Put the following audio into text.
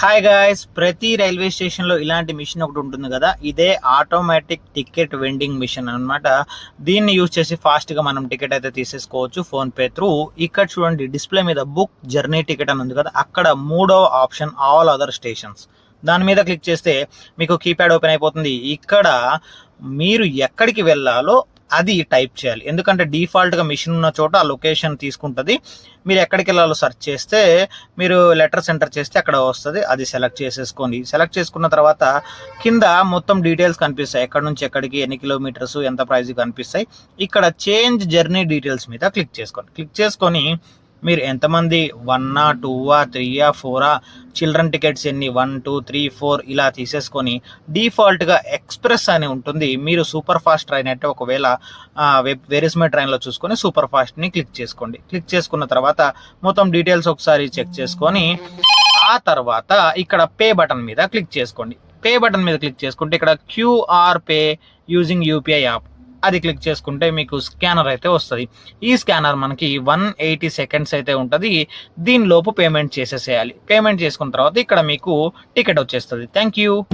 Hi guys ప్రతి railway స్టేషన్లో ఇలాంటి మిషన్ ఒకటి ఉంటుంది కదా ఇదే ఆటోమేటిక్ టికెట్ వెండింగ్ మిషన్ అన్నమాట. దీన్ని యూజ్ చేసి ఫాస్ట్గా మనం టికెట్ అయితే తీసేసుకోవచ్చు ఫోన్పే త్రూ ఇక్కడ చూడండి డిస్ప్లే మీద బుక్ జర్నీ టికెట్ అని ఉంది కదా అక్కడ మూడవ ఆప్షన్ ఆల్ అదర్ స్టేషన్స్ దాని మీద క్లిక్ చేస్తే మీకు కీప్యాడ్ ఓపెన్ అయిపోతుంది. ఇక్కడ మీరు ఎక్కడికి వెళ్ళాలో అది టైప్ చేయాలి. ఎందుకంటే డిఫాల్ట్గా మిషన్ ఉన్న చోట ఆ లొకేషన్ తీసుకుంటుంది. మీరు ఎక్కడికి వెళ్ళాలో సెర్చ్ చేస్తే మీరు లెటర్ సెంటర్ చేస్తే అక్కడ వస్తుంది. అది సెలెక్ట్ చేసేసుకోండి. సెలెక్ట్ చేసుకున్న తర్వాత కింద మొత్తం డీటెయిల్స్ కనిపిస్తాయి. ఎక్కడి నుంచి ఎక్కడికి ఎన్ని కిలోమీటర్స్ ఎంత ప్రైస్ కనిపిస్తాయి. ఇక్కడ చేంజ్ జర్నీ డీటెయిల్స్ మీద క్లిక్ చేసుకోండి. క్లిక్ చేసుకొని మీరు ఎంతమంది వన్నా టూవా త్రీయా ఫోరా చిల్డ్రన్ టికెట్స్ ఎన్ని వన్ టూ త్రీ ఫోర్ ఇలా తీసేసుకొని డిఫాల్ట్గా ఎక్స్ప్రెస్ అని ఉంటుంది. మీరు సూపర్ ఫాస్ట్ ట్రైన్ అంటే ఒకవేళ వెబ్ వెరిస్మే ట్రైన్లో చూసుకొని సూపర్ ఫాస్ట్ని క్లిక్ చేసుకోండి. క్లిక్ చేసుకున్న తర్వాత మొత్తం డీటెయిల్స్ ఒకసారి చెక్ చేసుకొని ఆ తర్వాత ఇక్కడ పే బటన్ మీద క్లిక్ చేసుకోండి. పే బటన్ మీద క్లిక్ చేసుకుంటే ఇక్కడ QR pay using UPI app. అది క్లిక్ చేసుకుంటే మీకు స్కానర్ అయితే వస్తుంది. ఈ స్కానర్ మనకి వన్ ఎయిటీ సెకండ్స్ అయితే ఉంటుంది. దీనిలోపు పేమెంట్ చేసేసేయాలి. పేమెంట్ చేసుకున్న తర్వాత ఇక్కడ మీకు టికెట్ వచ్చేస్తుంది. Thank you